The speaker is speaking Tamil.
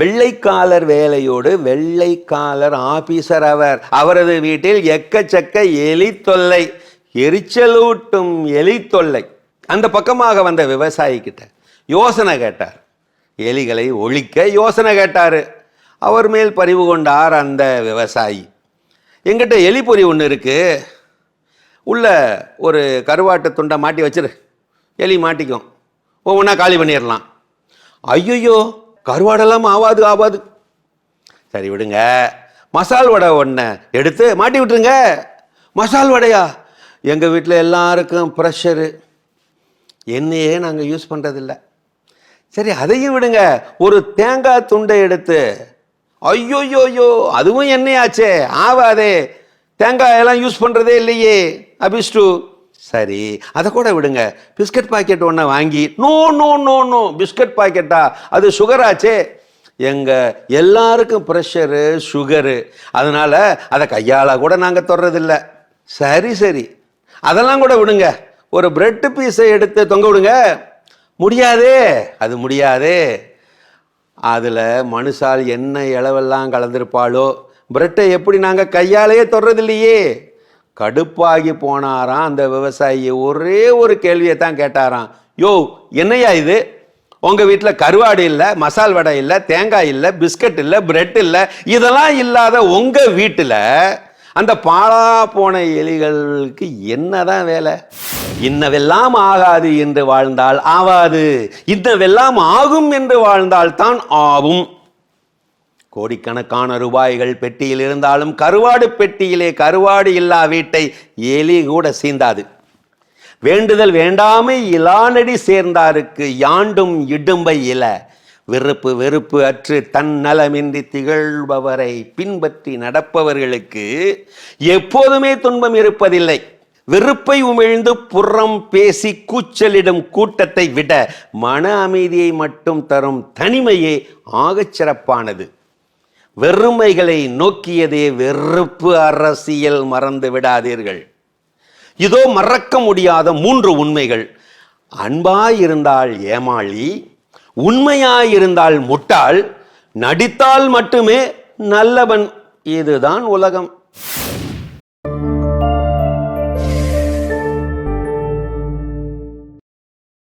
வெள்ளைக்காலர் வேலையோடு வெள்ளைக்காலர் ஆபீசர் அவர். அவரது வீட்டில் எக்கச்சக்க எலி தொல்லை எரிச்சலூட்டும் எலி தொல்லை அந்த பக்கமாக வந்த விவசாயிக்கிட்ட யோசனை கேட்டார். எலிகளை ஒழிக்க யோசனை கேட்டார். அவர் மேல் பரிவு கொண்டார் அந்த விவசாயி. எங்கிட்ட எலிப்பொறி ஒன்று இருக்குது உள்ள ஒரு கருவாட்டு துண்டை மாட்டி வச்சிரு. எலி மாட்டிக்கும். ஒவ்வொன்றா காலி பண்ணிடலாம். ஐயோ கருவாடெல்லாம் ஆவாது ஆவாது. சரி விடுங்க. மசால் வடை ஒன்று எடுத்து மாட்டி விட்டுருங்க. மசால் வடையா? எங்கள் வீட்டில் எல்லாருக்கும் ப்ரெஷரு எண்ணெயே நாங்கள் யூஸ் பண்ணுறதில்ல சரி அதையும் விடுங்க. ஒரு தேங்காய் துண்டை எடுத்து. ஐயோயோயோ அதுவும் எண்ணெயாச்சே ஆவாதே. தேங்காயெல்லாம் யூஸ் பண்ணுறதே இல்லையே. அபிஷ்டு. சரி அதை கூட விடுங்க. பிஸ்கட் பாக்கெட் ஒன்று வாங்கி no no no no biscuit பாக்கெட்டா? அது சுகராச்சே எங்கள் எல்லாருக்கும் ப்ரெஷரு சுகரு அதனால் அதை கையால் கூட நாங்கள் தொடுறதில்ல. சரி சரி. அதெல்லாம் கூட விடுங்க. ஒரு பிரெட் பீஸை எடுத்து தொங்க விடுங்க. முடியாதே. அது முடியாதே. அதில் மனுஷால் என்ன இளவெல்லாம் கலந்துருப்பாளோ பிரெட்டை எப்படி நாங்கள் கையாலேயே தொடுறதில்லையே. கடுப்பாகி போனாராம் அந்த விவசாயி. ஒரே ஒரு கேள்வியை தான் கேட்டாராம். யோ என்னையா இது? உங்கள் வீட்டில் கருவாடு இல்லை மசால் வடை இல்லை தேங்காய் இல்லை பிஸ்கட் இல்லை பிரெட் இல்லை இதெல்லாம் இல்லாத உங்கள் வீட்டில் அந்த பாழா போன எலிகளுக்கு என்னதான் வேலை? இன்னவெல்லாம் ஆகாது என்று வாழ்ந்தால் ஆவாது. இன்னவெல்லாம் ஆகும் என்று வாழ்ந்தால் தான் ஆகும் கோடிக்கணக்கான ரூபாய்கள் பெட்டியில் இருந்தாலும் கருவாடு பெட்டியிலே கருவாடு இல்லா வீட்டை எலி கூட சீந்தாது. வேண்டுதல் வேண்டாமை இலானடி சேர்ந்தாருக்கு யாண்டும் இடும்பை இல. வெறுப்பு வெறுப்பு அற்று தன் நலமின்றி திகழ்பவரை பின்பற்றி நடப்பவர்களுக்கு எப்போதுமே துன்பம் இருப்பதில்லை. வெறுப்பை உமிழ்ந்து புறம் பேசி கூச்சலிடும் கூட்டத்தை விட மன அமைதியை மட்டும் தரும் தனிமையே ஆகச் சிறப்பானது வெறுமைகளை நோக்கியதே வெறுப்பு அரசியல் மறந்து விடாதீர்கள். இதோ மறக்க முடியாத மூன்று உண்மைகள். அன்பாயிருந்தால் ஏமாளி உண்மையாயிருந்தால் முட்டாள் நடித்தால் மட்டுமே நல்லவன். இதுதான் உலகம்.